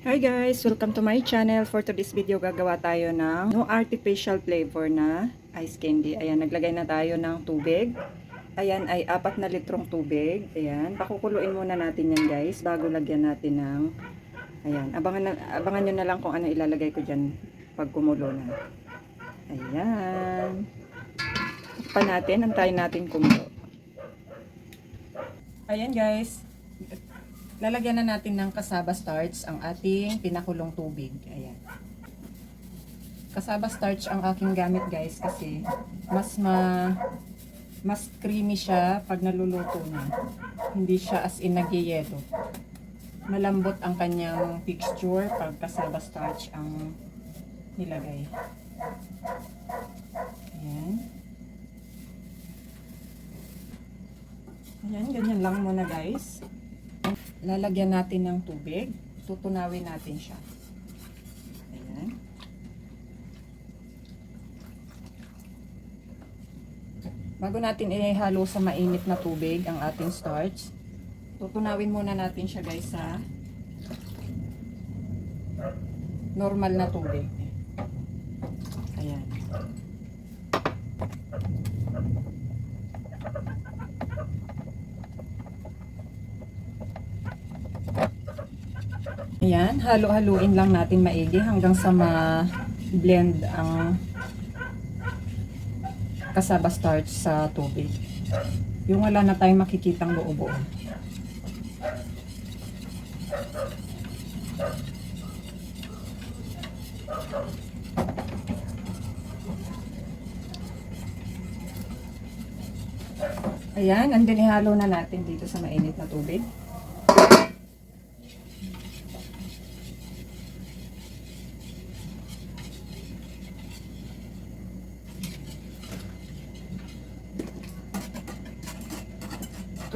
Hi guys! Welcome to my channel. For today's video, gagawa tayo ng no artificial flavor na ice candy. Ayan, naglagay na tayo ng tubig. Ayan ay apat na litrong tubig. Ayan, pakukuluin muna natin yan guys bago lagyan natin ng Ayan, abangan, na, abangan nyo na lang kung ano ilalagay ko dyan pag kumulo na. Ayan. Takpan natin, antayin natin kumulo. Ayan guys, lalagyan na natin ng kasaba starch ang ating pinakulong tubig. Ayan. Kasaba starch ang aking gamit guys kasi mas ma mas creamy siya pag naluluto na. Hindi siya as in nagyayelo. Malambot ang kanyang texture pag kasaba starch ang nilagay. Ayan. Ayan, ganyan lang muna guys. Lalagyan natin ng tubig. Tutunawin natin siya. Ayan. Bago natin ihalo sa mainit na tubig ang ating starch, tutunawin muna natin siya guys sa normal na tubig. Ayan. Ayan, halo-haluin lang natin maigi hanggang sa ma-blend ang kasaba starch sa tubig. Yung wala na tayong makikitang buo-buo. Ayan, and then ihalo na natin dito sa mainit na tubig.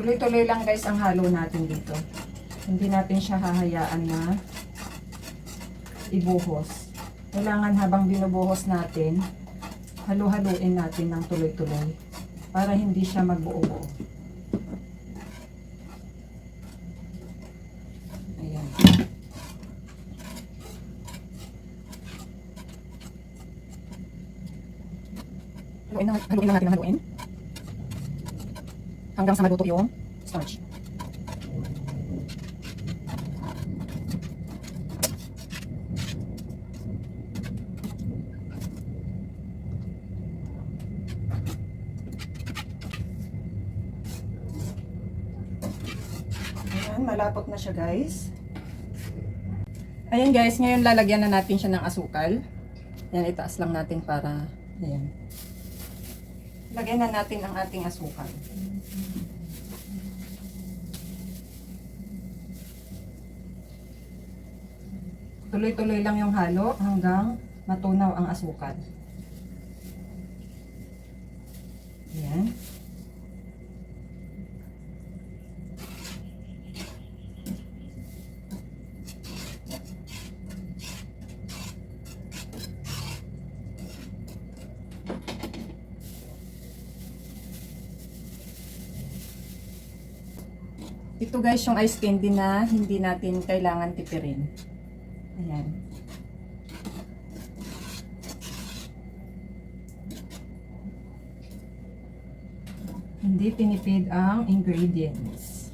Tuloy-tuloy lang guys ang halo natin dito. Hindi natin siya hahayaan na ibuhos. Kailangan habang binubuhos natin, halu-haluin natin ng tuloy-tuloy para hindi siya magbuo-buo. Ayan. Haluin, na, haluin lang natin ng haluin hanggang sa maluto yung starch. Ayan, malapot na siya guys. Ayan guys, ngayon lalagyan na natin siya ng asukal. Yan, itaas lang natin para, ayan. Lagyan na natin ang ating asukal. Tuloy-tuloy lang yung halo hanggang matunaw ang asukal. Ayan. Ito guys yung ice candy na hindi natin kailangan tipirin. Ayan. Hindi tinipid ang ingredients.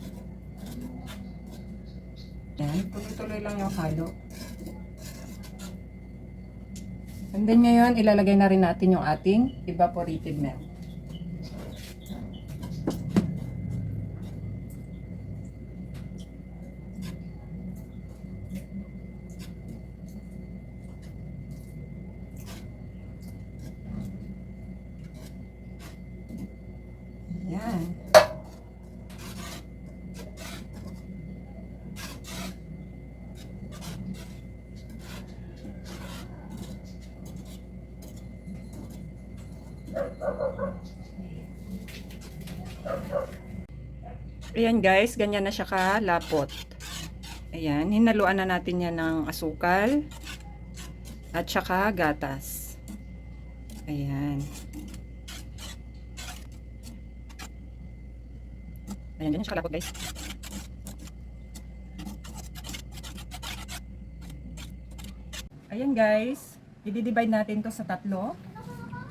Ayan, tuloy-tuloy lang yung halo. And then ngayon, ilalagay na rin natin yung ating evaporated milk. Ayan. Ayan guys, ganyan na siya kalapot. Ayan, hinaluan na natin yan ng asukal at saka gatas. Ayan. Ayan, ganyan siya kalapot guys. Ayan guys, i-divide natin to sa tatlo.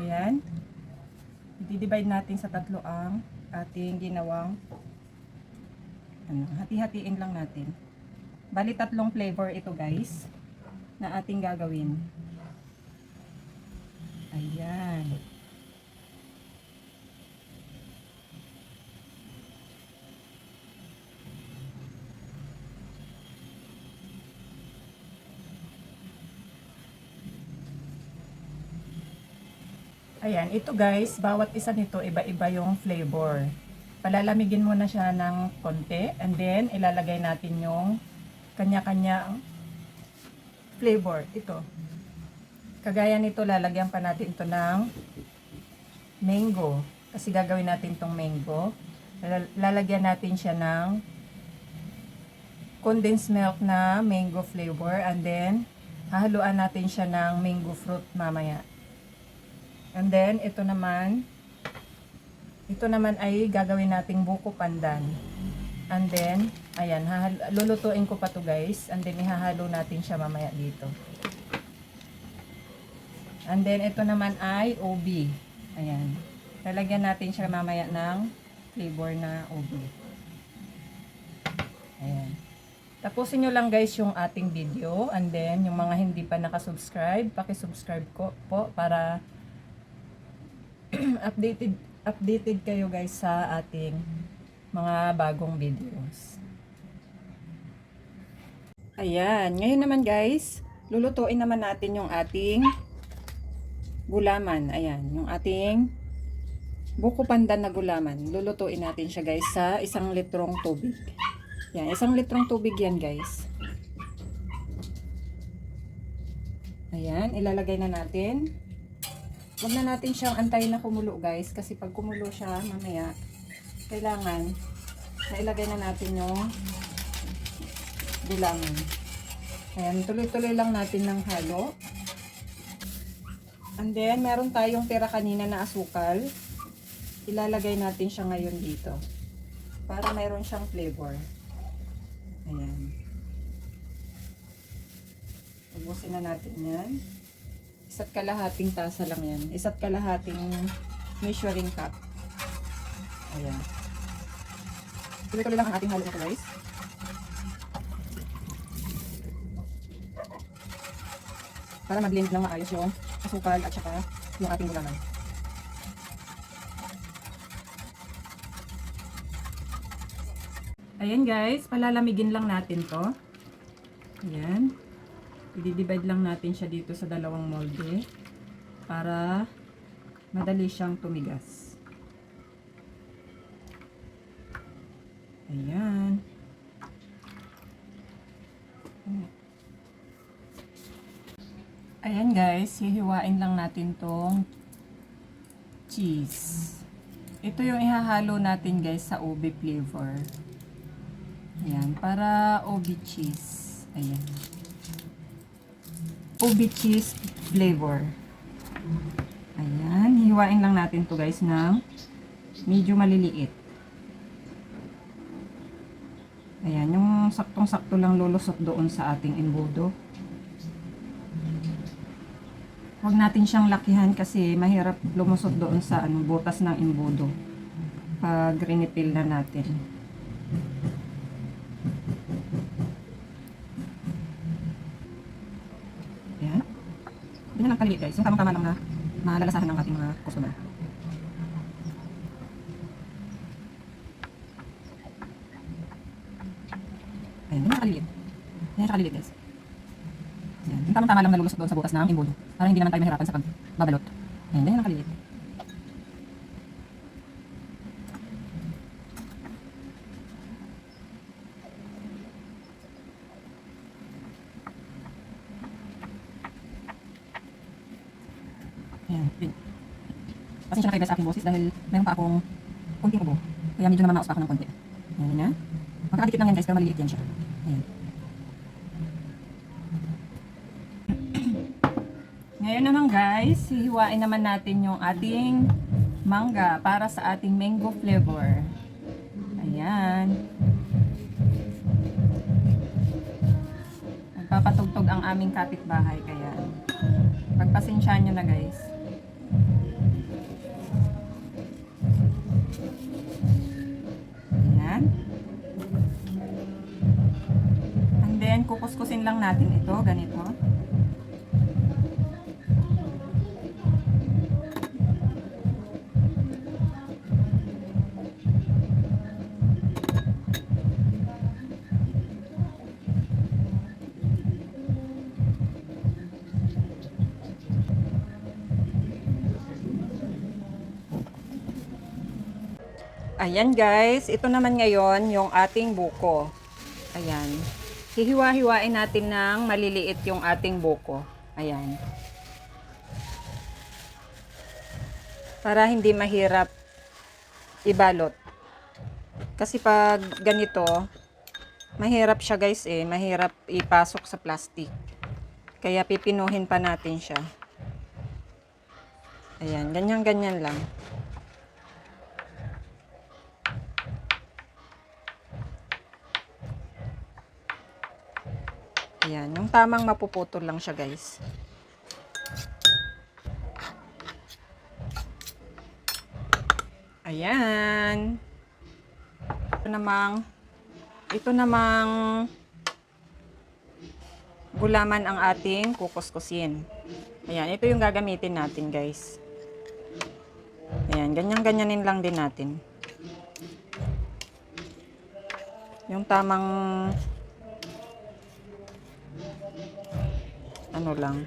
Ayan. I-divide natin sa tatlo ang ating ginawang ano, hati-hatiin lang natin. Bali tatlong flavor ito guys na ating gagawin. Ayan. Ayan, ito guys, bawat isa nito iba-iba yung flavor. Palalamigin muna siya ng konti and then ilalagay natin yung kanya-kanyang flavor. Ito. Kagaya nito, lalagyan pa natin ito ng mango. Kasi gagawin natin tong mango. Lal- Lalagyan natin siya ng condensed milk na mango flavor and then hahaluan natin siya ng mango fruit mamaya. And then, ito naman, ito naman ay gagawin nating buko pandan. And then, ayan, lulutuin ko pa to guys. And then, ihahalo natin siya mamaya dito. And then, ito naman ay OB. Ayan. Lalagyan natin siya mamaya ng flavor na OB. Ayan. Tapusin nyo lang guys yung ating video. And then, yung mga hindi pa nakasubscribe, pakisubscribe ko po para updated updated kayo guys sa ating mga bagong videos. Ayan, ngayon naman guys, lulutuin naman natin yung ating gulaman. Ayan, yung ating buko pandan na gulaman. Lulutuin natin siya guys sa isang litrong tubig. Yan, isang litrong tubig yan guys. Ayan, ilalagay na natin. Huwag na natin siyang antayin na kumulo guys kasi pag kumulo siya mamaya kailangan na ilagay na natin yung gulaman. Ayan, tuloy-tuloy lang natin ng halo. And then, meron tayong pera kanina na asukal. Ilalagay natin siya ngayon dito. Para mayroon siyang flavor. Ayan. Ubusin na natin yan. Isa't kalahating tasa lang yan. Isa't kalahating measuring cup. Ayan. Tuloy-tuloy lang ang ating halo nito guys. Para mag-blend ng maayos yung asukal at saka yung ating gulaman. Ayan guys, palalamigin lang natin to. Ayan. I-divide lang natin siya dito sa dalawang molde para madali siyang tumigas. Ayan. Ayan guys, hihiwain lang natin tong cheese. Ito yung ihahalo natin guys sa ube flavor. Ayan, para ube cheese. Ayan. Ube cheese flavor. Ayan, hiwain lang natin to guys ng medyo maliliit. Ayan, yung saktong-sakto lang lulusot doon sa ating embudo. Huwag natin siyang lakihan kasi mahirap lumusot doon sa ano, butas ng embudo. Pag rinipil na natin. Ayan. Ganyan lang kaliit guys. Yung tamang-tama lang na malalasahan ng ating mga customer. Ayan, ganyan kaliit. Ganyan kaliit guys. Ayan. Yung tamang-tama lang nalulusot doon sa butas ng imbudo. Para hindi naman tayo mahirapan sa pagbabalot. Ayan, ganyan lang kaliit. Ayan, yun. Pasensya na kayo guys sa aking boses dahil meron pa akong konting ubo. Kaya medyo naman naos pa ako ng konti. Ayan, ganyan. Magkakadikit lang yan guys, pero maliliit yan siya. Ayan. Ngayon naman guys, hihiwain naman natin yung ating mangga para sa ating mango flavor. Ayan. Magpapa napatugtog ang aming kapitbahay. Kaya, pagpasensyaan nyo na guys. Ayan. And then, kukuskusin lang natin ito, ganito. Ayan guys, ito naman ngayon yung ating buko. Ayan. Hihiwa-hiwain natin ng maliliit yung ating buko. Ayan. Para hindi mahirap ibalot. Kasi pag ganito, mahirap siya guys eh. Mahirap ipasok sa plastic. Kaya pipinuhin pa natin siya. Ayan, ganyan-ganyan lang. Ayan, yung tamang mapuputol lang siya guys. Ayan. Ito namang, ito namang gulaman ang ating kukuskusin. Ayan, ito yung gagamitin natin guys. Ayan, ganyan-ganyanin lang din natin. Yung tamang ano lang.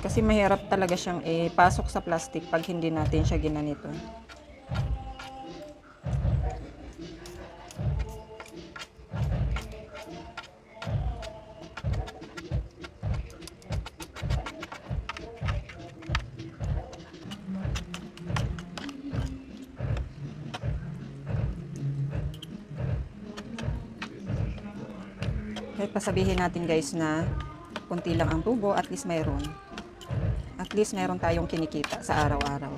Kasi mahirap talaga siyang ipasok sa plastic pag hindi natin siya ginanito. Kahit pasabihin natin guys na kunti lang ang tubo, at least mayroon. At least mayroon tayong kinikita sa araw-araw.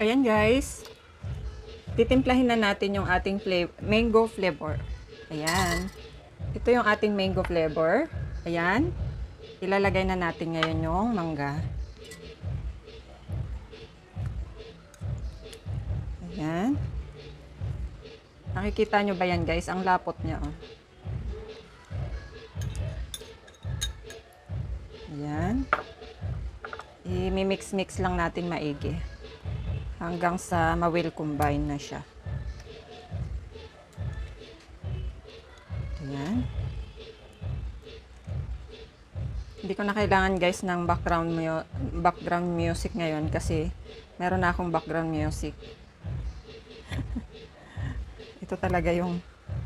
Ayan guys. Titimplahin na natin yung ating flavor, mango flavor. Ayan. Ito yung ating mango flavor. Ayan. Ilalagay na natin ngayon yung mangga. Ayan. Nakikita nyo ba yan guys? Ang lapot niya oh. Ayan. I-mix-mix lang natin maigi. Hanggang sa ma-well combine na siya. Ayan. Hindi ko na kailangan guys ng background, mu- background music ngayon kasi meron na akong background music. Ito talaga yung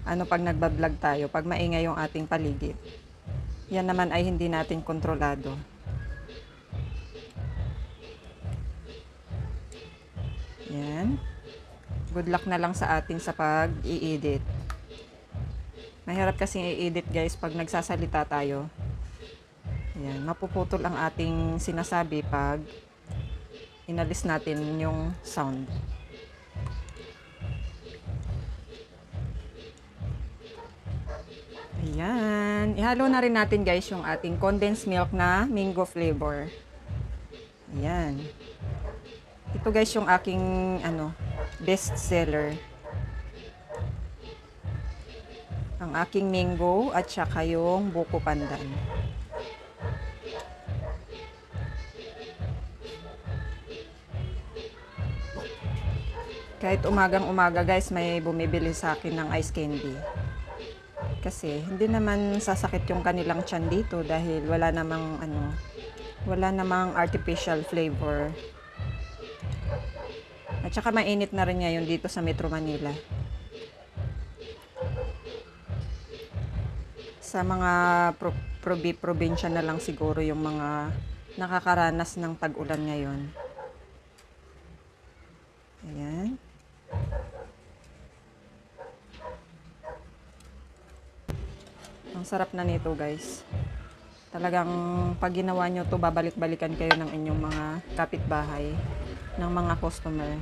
ano pag nagbablog tayo, pag maingay yung ating paligid. Yan naman ay hindi natin kontrolado. Yan. Good luck na lang sa atin sa pag-i-edit. Mahirap kasi i-edit guys pag nagsasalita tayo. Yan, mapuputol ang ating sinasabi pag inalis natin yung sound. Ayan. Ihalo na rin natin guys yung ating condensed milk na mango flavor. Ayan. Ito guys yung aking ano, best seller. Ang aking mango at saka yung buko pandan. Kahit umagang umaga guys, may bumibili sa akin ng ice candy. Kasi hindi naman sasakit yung kanilang tiyan dito dahil wala namang ano, wala namang artificial flavor. At saka mainit na rin ngayon dito sa Metro Manila. Sa mga pro, probi, probinsya na lang siguro yung mga nakakaranas ng tag-ulan ngayon. Ayan. Ang sarap na nito guys. Talagang pag ginawa nyo to babalik-balikan kayo ng inyong mga kapitbahay, ng mga customer.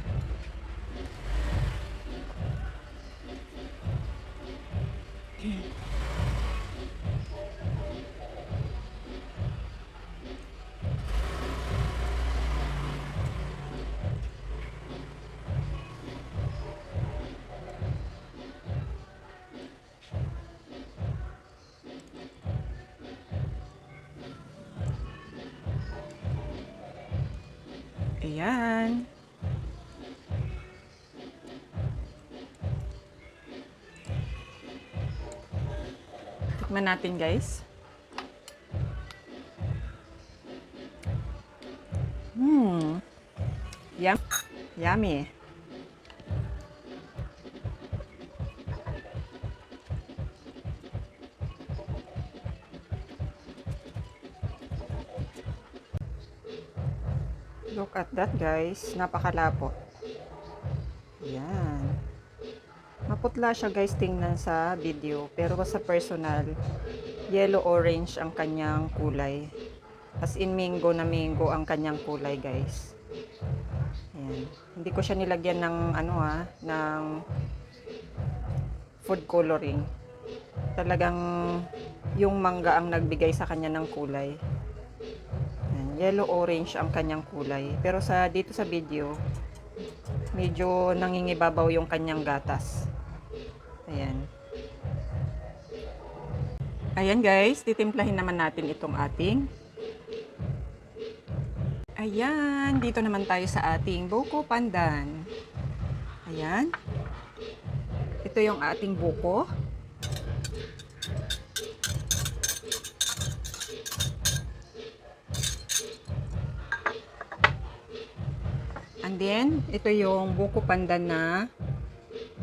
Ayan. Tikman natin guys. Hmm. Yum. Yummy. At that guys. Napakalapot. Yan. Maputla siya guys tingnan sa video. Pero sa personal, yellow-orange ang kanyang kulay. As in mango na mango ang kanyang kulay guys. Ayan. Hindi ko siya nilagyan ng ano ha, ng food coloring. Talagang yung mangga ang nagbigay sa kanya ng kulay. Ayan. Yellow-orange ang kanyang kulay. Pero sa dito sa video, medyo nangingibabaw yung kanyang gatas. Ayan. Ayan guys, titimplahin naman natin itong ating Ayan, dito naman tayo sa ating buko pandan. Ayan. Ito yung ating buko. And then, ito yung buko pandan na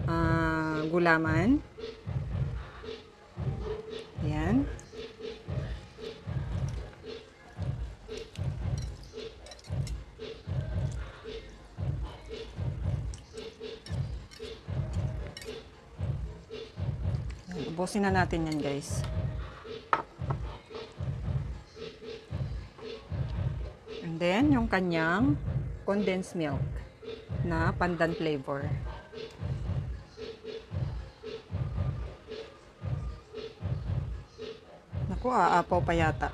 ah, gulaman. Ayan, Ubusin na natin yan guys. And then, yung kanyang condensed milk na pandan flavor. Naku, aapaw pa yata.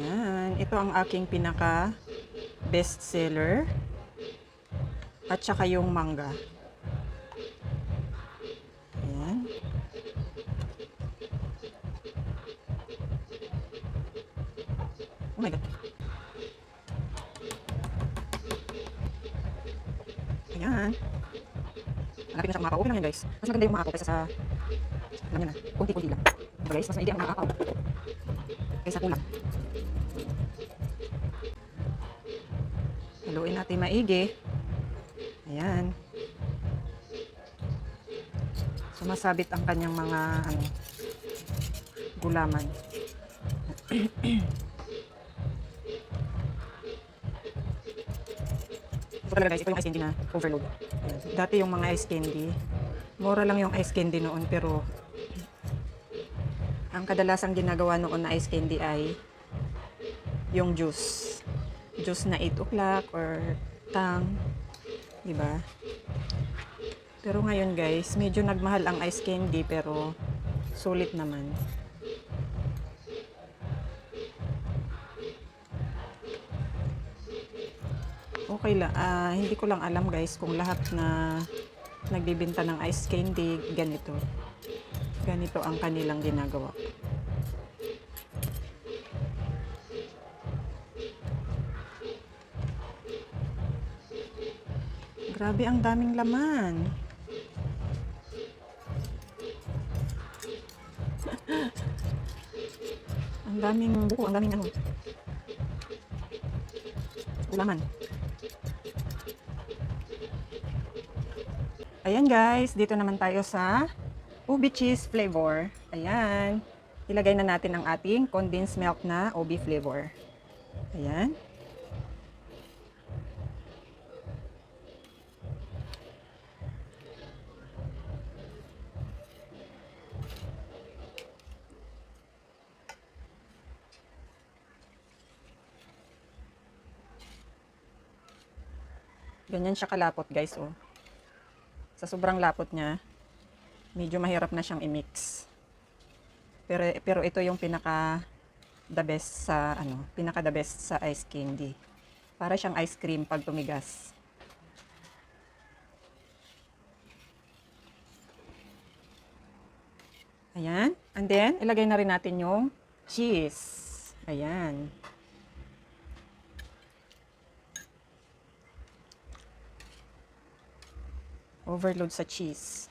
Yan. Ito ang aking pinaka best seller. At saka yung mangga. My God. Ayan. Hanapin na siya umapaw. Okay lang yan guys. Mas maganda yung umapaw kaysa sa alam niya na, kunti-kunti lang. Diba guys, mas maigi ang umapaw. Kaysa kulang. Haluin natin maigi. Ayan. Sumasabit ang kanyang mga ano, gulaman. talaga guys, ito yung ice candy na overload. Dati yung mga ice candy, mura lang yung ice candy noon pero ang kadalasang ginagawa noon na ice candy ay yung juice. Juice na 8 o'clock or tang. Diba? Pero ngayon guys, medyo nagmahal ang ice candy pero sulit naman. Okay lang. ah hindi ko lang alam guys kung lahat na nagbibenta ng ice candy ganito. Ganito ang kanilang ginagawa. Grabe ang daming laman. ang daming buko, ang daming ano. Laman. Ayan guys, dito naman tayo sa ubi cheese flavor. Ayan. Ilagay na natin ang ating condensed milk na ubi flavor. Ayan. Ganyan siya kalapot guys oh. Sa sobrang lapot niya, medyo mahirap na siyang i-mix. Pero pero ito yung pinaka the best sa ano, pinaka the best sa ice candy. Para siyang ice cream pag tumigas. Ayan. And then, ilagay na rin natin yung cheese. Ayan. Overload sa cheese.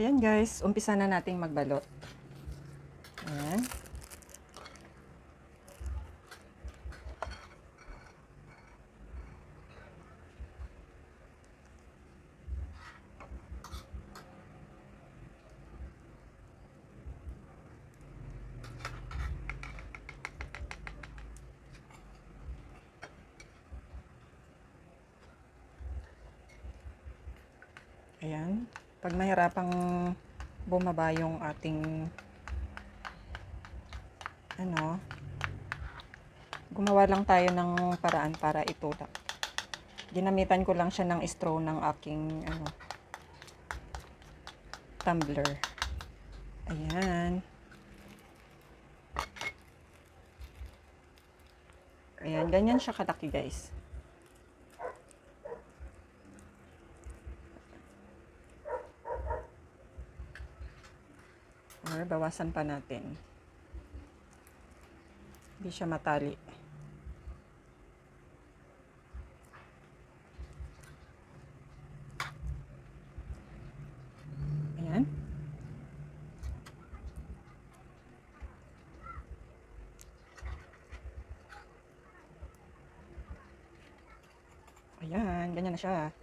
Ayan guys, umpisa na nating magbalot. Ayan. Ayan. Pag mahirapang bumaba yung ating ano, gumawa lang tayo ng paraan para itulak. Ginamitan ko lang siya ng straw ng aking ano, tumbler. Ayan. Ayan, ganyan siya kalaki guys. Or bawasan pa natin. Hindi siya matali. Ayan. Ayan, ganyan na siya.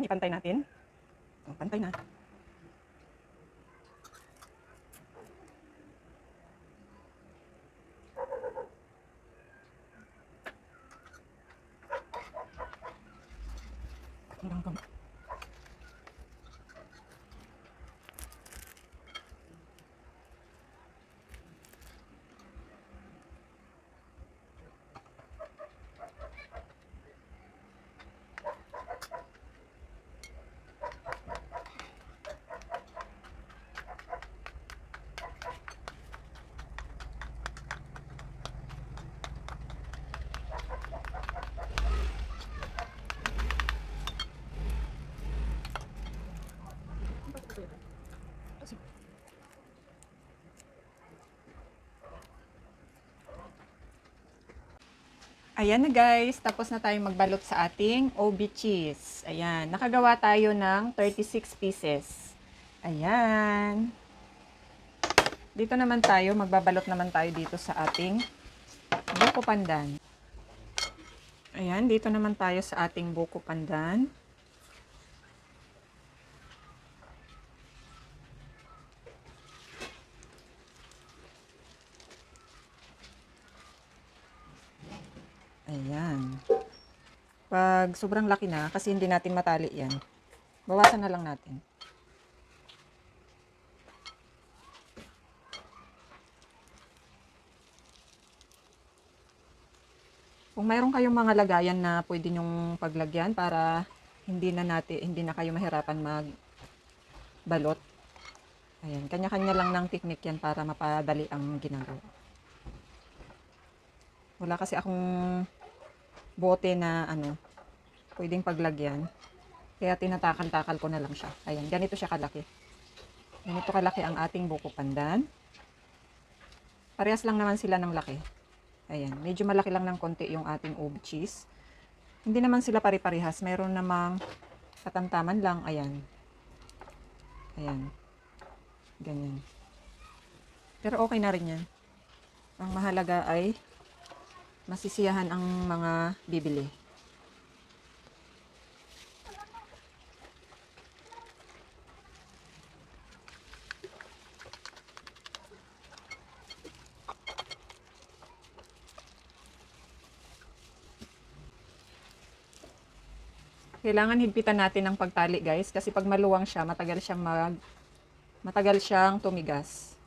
Ayan, ipantay natin. Oh, pantay na. Hanggang kam- Ayan na guys, tapos na tayong magbalot sa ating OB cheese. Ayan, nakagawa tayo ng 36 pieces. Ayan. Dito naman tayo, magbabalot naman tayo dito sa ating buko pandan. Ayan, dito naman tayo sa ating buko pandan. Ayan. Pag sobrang laki na, kasi hindi natin matali yan, bawasan na lang natin. Kung mayroon kayong mga lagayan na pwede nyong paglagyan para hindi na natin, hindi na kayo mahirapan mag balot. Ayan, kanya-kanya lang ng technique yan para mapadali ang ginagawa. Wala kasi akong bote na ano, pwedeng paglagyan. Kaya tinatakal-takal ko na lang siya. Ayan, ganito siya kalaki. Ganito kalaki ang ating buko pandan. Parehas lang naman sila ng laki. Ayan, medyo malaki lang ng konti yung ating ube cheese. Hindi naman sila pare-parehas. Meron namang katamtaman lang. Ayan. Ayan. Ganyan. Pero okay na rin yan. Ang mahalaga ay masisiyahan ang mga bibili. Kailangan higpitan natin ang pagtali guys kasi pag maluwang siya, matagal siyang mag matagal siyang tumigas.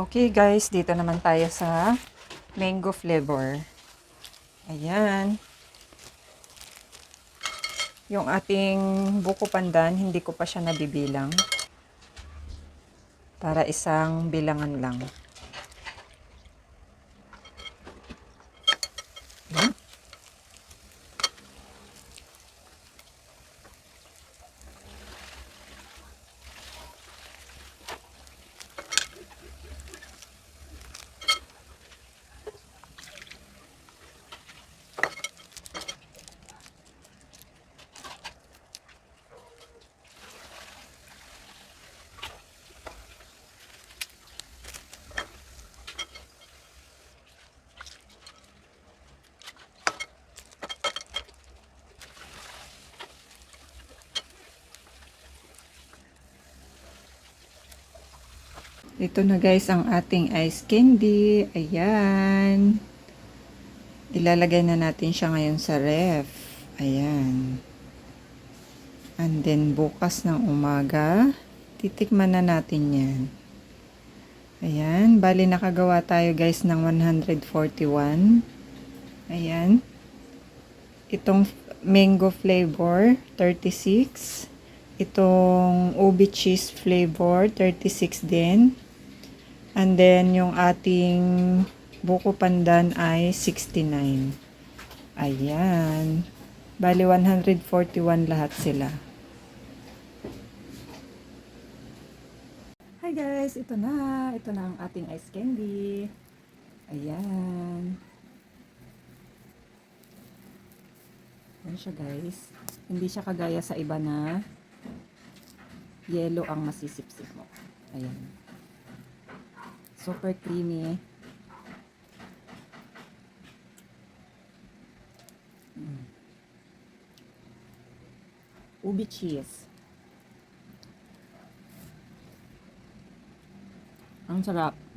Okay guys, dito naman tayo sa mango flavor. Ayan. Yung ating buko pandan, hindi ko pa siya nabibilang. Para isang bilangan lang. Ito na guys ang ating ice candy. Ayan. Ilalagay na natin siya ngayon sa ref. Ayan. And then bukas ng umaga, titikman na natin yan. Ayan. Bali nakagawa tayo guys ng 141. Ayan. Itong mango flavor, 36. Itong ubi cheese flavor, 36 din. And then, yung ating buko pandan ay 69. Ayan. Bali, 141 lahat sila. Hi guys! Ito na. Ito na ang ating ice candy. Ayan. Ayan siya guys. Hindi siya kagaya sa iba na yellow ang masisipsip mo. Ayan. Super creamy. Mm. Ubi cheese. Ang sarap.